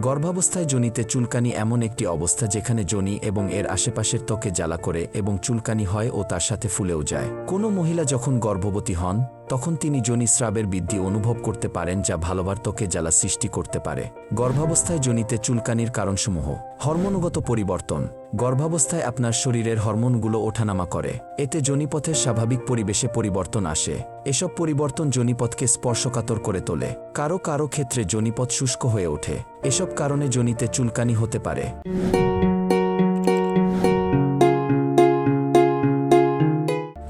গর্ভাবস্থায় জনিতে চুলকানি এমন একটি অবস্থা যেখানে জনি এবং এর আশেপাশের ত্বকে জ্বালা করে এবং চুলকানি হয় ও তার সাথে ফুলেও যায়। কোনো মহিলা যখন গর্ভবতী হন তখন তিনি জনিস্রাবের বৃদ্ধি অনুভব করতে পারেন যা ভালোবার ত্বকে জ্বালা সৃষ্টি করতে পারে। গর্ভাবস্থায় জনিতে চুলকানির কারণসমূহ। হরমোনগত পরিবর্তন। গর্ভাবস্থায় আপনার শরীরের হরমোনগুলো ওঠানামা করে। এতে জনিপথের স্বাভাবিক পরিবেশে পরিবর্তন আসে। এসব পরিবর্তন জনিপথকে স্পর্শকাতর করে তোলে। কারও কারও ক্ষেত্রে জনিপথ শুষ্ক হয়ে ওঠে। এসব কারণে জনিতে চুলকানি হতে পারে।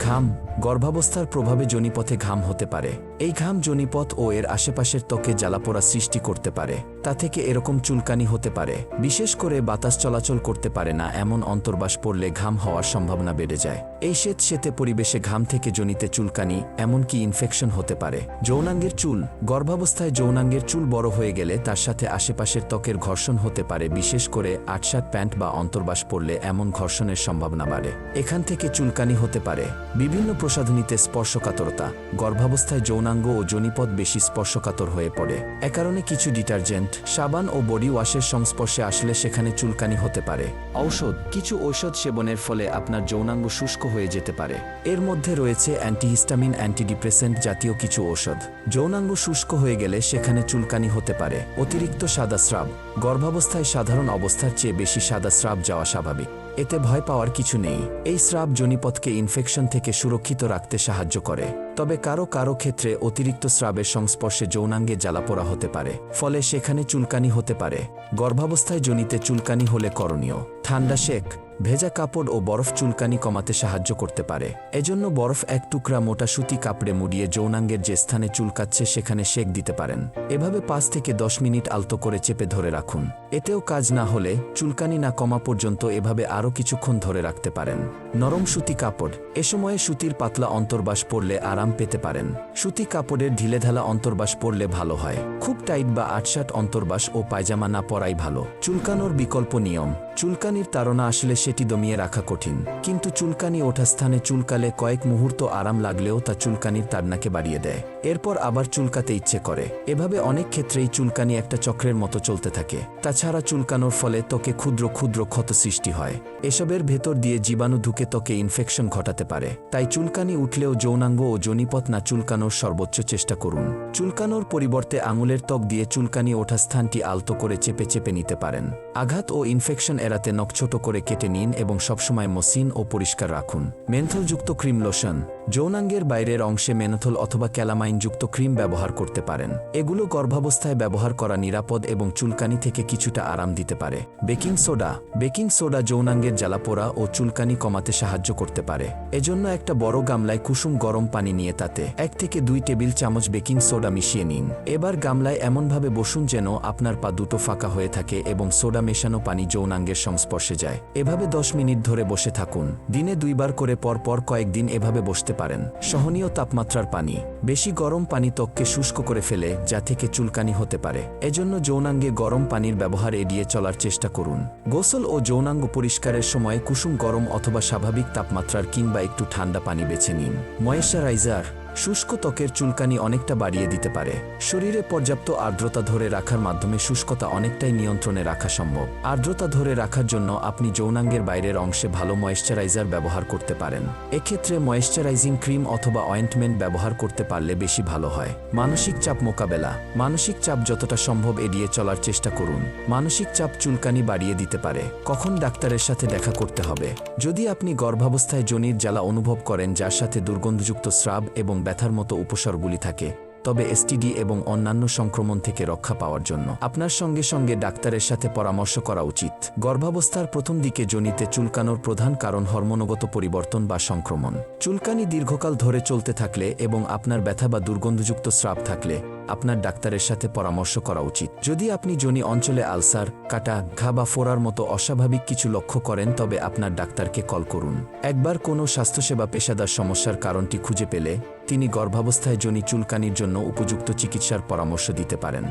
ঘাম। গর্ভাবস্থার প্রভাবে জনিপথে ঘাম হতে পারে। এই ঘাম জনিপথ ও এর আশেপাশের ত্বকে জ্বালাপোড়া সৃষ্টি করতে পারে। তা থেকে এরকম চুলকানি হতে পারে। বিশেষ করে বাতাস চলাচল করতে পারে না এমন অন্তর্বাস পড়লে ঘাম হওয়ার সম্ভাবনা বেড়ে যায়। এই শ্বেত শ্বেতে পরিবেশে ঘাম থেকে জনিতে চুলকানি, এমনকি ইনফেকশন হতে পারে। যৌনাঙ্গের চুল, গর্ভাবস্থায় যৌনাঙ্গের চুল বড় হয়ে গেলে তার সাথে আশেপাশের ত্বকের ঘর্ষণ হতে পারে, বিশেষ করে আটসাট প্যান্ট বা অন্তর্বাস পড়লে এমন ঘর্ষণের সম্ভাবনা বাড়ে। এখান থেকে চুলকানি হতে পারে। বিভিন্ন প্রসাধনীতে স্পর্শকাতরতা, গর্ভাবস্থায় যৌনাঙ্গ ও জনিপথ বেশি স্পর্শকাতর হয়ে পড়ে। এ কারণে কিছু ডিটারজেন্ট, সাবান ও বডি ওয়াশের সংস্পর্শে আসলে সেখানে চুলকানি হতে পারে। ঔষধ, কিছু ঔষধ সেবনের ফলে আপনার যৌনাঙ্গ শুষ্ক হয়ে যেতে পারে। এর মধ্যে রয়েছে অ্যান্টিহিস্টামিন, অ্যান্টিডিপ্রেসেন্ট জাতীয় কিছু ঔষধ। যৌনাঙ্গ শুষ্ক হয়ে গেলে সেখানে চুলকানি হতে পারে। অতিরিক্ত সাদা স্রাব, গর্ভাবস্থায় সাধারণ অবস্থার চেয়ে বেশি সাদা স্রাব যাওয়া স্বাভাবিক। এতে ভয় পাওয়ার কিছু নেই। এই স্রাব জনিপথকে ইনফেকশন থেকে সুরক্ষিত রাখতে সাহায্য করে। তবে কারও কারও ক্ষেত্রে অতিরিক্ত স্রাবের সংস্পর্শে যৌনাঙ্গে জ্বালাপোড়া হতে পারে। ফলে সেখানে চুলকানি হতে পারে। গর্ভাবস্থায় জনিতে চুলকানি হলে করণীয়। ঠান্ডা শেক ভেজা কাপড় ও বরফ চুলকানি কমাতে সাহায্য করতে পারে। এজন্য বরফ এক টুকরা মোটা সুতি কাপড়ে মুড়িয়ে যৌনাঙ্গের যে স্থানে চুলকাচ্ছে সেখানে শেক দিতে পারেন। এভাবে পাঁচ থেকে দশ মিনিট আলতো করে চেপে ধরে রাখুন। এতেও কাজ না হলে চুলকানি না কমা পর্যন্ত এভাবে আরও কিছুক্ষণ ধরে রাখতে পারেন। নরম সুতি কাপড়, এ সময়ে সুতির পাতলা অন্তর্বাস পরলে আরাম পেতে পারেন। সুতি কাপড়ের ঢিলেঢালা অন্তর্বাস পরলে ভালো হয়। খুব টাইট বা আটসাট অন্তর্বাস ও পায়জামা না পরাই ভালো। চুলকানোর বিকল্প নিয়ম, চুলকানির তাড়না আসলে সেটি দমিয়ে রাখা কঠিন। কিন্তু চুলকানি ওঠা স্থানে চুলকালে কয়েক মুহূর্ত আরাম লাগলেও তা চুলকানির তাড়নাকে বাড়িয়ে দেয়। এরপর আবার চুলকাতে ইচ্ছে করে। এভাবে অনেক ক্ষেত্রেই চুলকানি একটা চক্রের মতো চলতে থাকে। তাছাড়া চুলকানোর ফলে ত্বকে ক্ষুদ্র ক্ষুদ্র ক্ষত সৃষ্টি হয়। এসবের ভেতর দিয়ে জীবাণু ঢুকে ত্বকে ইনফেকশন ঘটাতে পারে। তাই চুলকানি উঠলেও যৌনাঙ্গ ও জনিপথ না চুলকানোর সর্বোচ্চ চেষ্টা করুন। চুলকানোর পরিবর্তে আঙুলের ত্বক দিয়ে চুলকানি ওঠা স্থানটি আলতো করে চেপে চেপে নিতে পারেন। আঘাত ও ইনফেকশন এড়াতে নখ ছোট করে কেটে নিন এবং সবসময় মসিন ও পরিষ্কার রাখুন। মেন্থলযুক্ত ক্রিম লোশন যৌনাঙ্গের বাইরের অংশে মেনথল অথবা ক্যালামাইনযুক্ত ক্রিম ব্যবহার করতে পারেন। এগুলো গর্ভাবস্থায় ব্যবহার করা নিরাপদ এবং চুলকানি থেকে কিছুটা আরাম দিতে পারে। Baking soda. বেকিং সোডা যৌনাঙ্গের জ্বালাপোড়া ও চুলকানি কমাতে সাহায্য করতে পারে। এজন্য একটা বড় গামলায় কুসুম গরম পানি নিয়ে তাতে এক থেকে দুই টেবিল চামচ বেকিং সোডা মিশিয়ে নিন। এবার গামলায় এমনভাবে বসুন যেন আপনার পা দুটো ফাঁকা হয়ে থাকে এবং সোডা মেশানো পানি যৌনাঙ্গের সংস্পর্শে যায়। এভাবে দশ মিনিট ধরে বসে থাকুন। দিনে দুইবার করে পর পর কয়েকদিন এভাবে বসতে পারেন। সহনীয় তাপমাত্রার পানি। বেশি গরম পানি ত্বককে শুষ্ক করে ফেলে, যা থেকে চুলকানি হতে পারে। এজন্য যৌনাঙ্গে গরম পানির ব্যবহার এড়িয়ে চলার চেষ্টা করুন। গোসল ও যৌনাঙ্গ পরিষ্কারের সময় কুসুম গরম অথবা স্বাভাবিক তাপমাত্রার কিংবা একটু ঠান্ডা পানি বেছে নিন। ময়েশ্চারাইজার শুষ্ক ত্বকের চুলকানি অনেকটা বাড়িয়ে দিতে পারে। শরীরে পর্যাপ্ত আর্দ্রতা ধরে রাখার মাধ্যমে শুষ্কতা অনেকটাই নিয়ন্ত্রণে রাখা সম্ভব। আর্দ্রতা ধরে রাখার জন্য আপনি যৌনাঙ্গের বাইরের অংশে ভালো ময়েশ্চারাইজার ব্যবহার করতে পারেন। এক্ষেত্রে ময়েশ্চারাইজিং ক্রিম অথবা অয়েন্টমেন্ট ব্যবহার করতে পারলে বেশি ভালো হয়। মানসিক চাপ মোকাবেলা। মানসিক চাপ যতটা সম্ভব এড়িয়ে চলার চেষ্টা করুন। মানসিক চাপ চুলকানি বাড়িয়ে দিতে পারে। কখন ডাক্তারের সাথে দেখা করতে হবে? যদি আপনি গর্ভাবস্থায় জনির জ্বালা অনুভব করেন, যার সাথে দুর্গন্ধযুক্ত স্রাব এবং ব্যথার মতো উপসর্গগুলি থাকে, তবে এসটিডি এবং অন্যান্য সংক্রমণ থেকে রক্ষা পাওয়ার জন্য। আপনার সঙ্গে সঙ্গে ডাক্তারের সাথে পরামর্শ করা উচিত। গর্ভাবস্থার প্রথম দিকে জনিতে চুলকানোর প্রধান কারণ হরমোনগত পরিবর্তন বা সংক্রমণ। চুলকানি দীর্ঘকাল ধরে চলতে থাকলে এবং আপনার ব্যথা বা দুর্গন্ধযুক্ত স্রাব থাকলে আপনার ডাক্তারের সাথে পরামর্শ করা উচিত। যদি আপনি জনি অঞ্চলে আলসার, কাটা, ঘা বা ফোড়ার মতো অস্বাভাবিক কিছু লক্ষ্য করেন, তবে আপনার ডাক্তারকে কল করুন। একবার কোনো স্বাস্থ্যসেবা পেশাদার সমস্যার কারণটি খুঁজে পেলে, তিনি গর্ভাবস্থায় জনি চুলকানির জন্য উপযুক্ত চিকিৎসার পরামর্শ দিতে পারেন।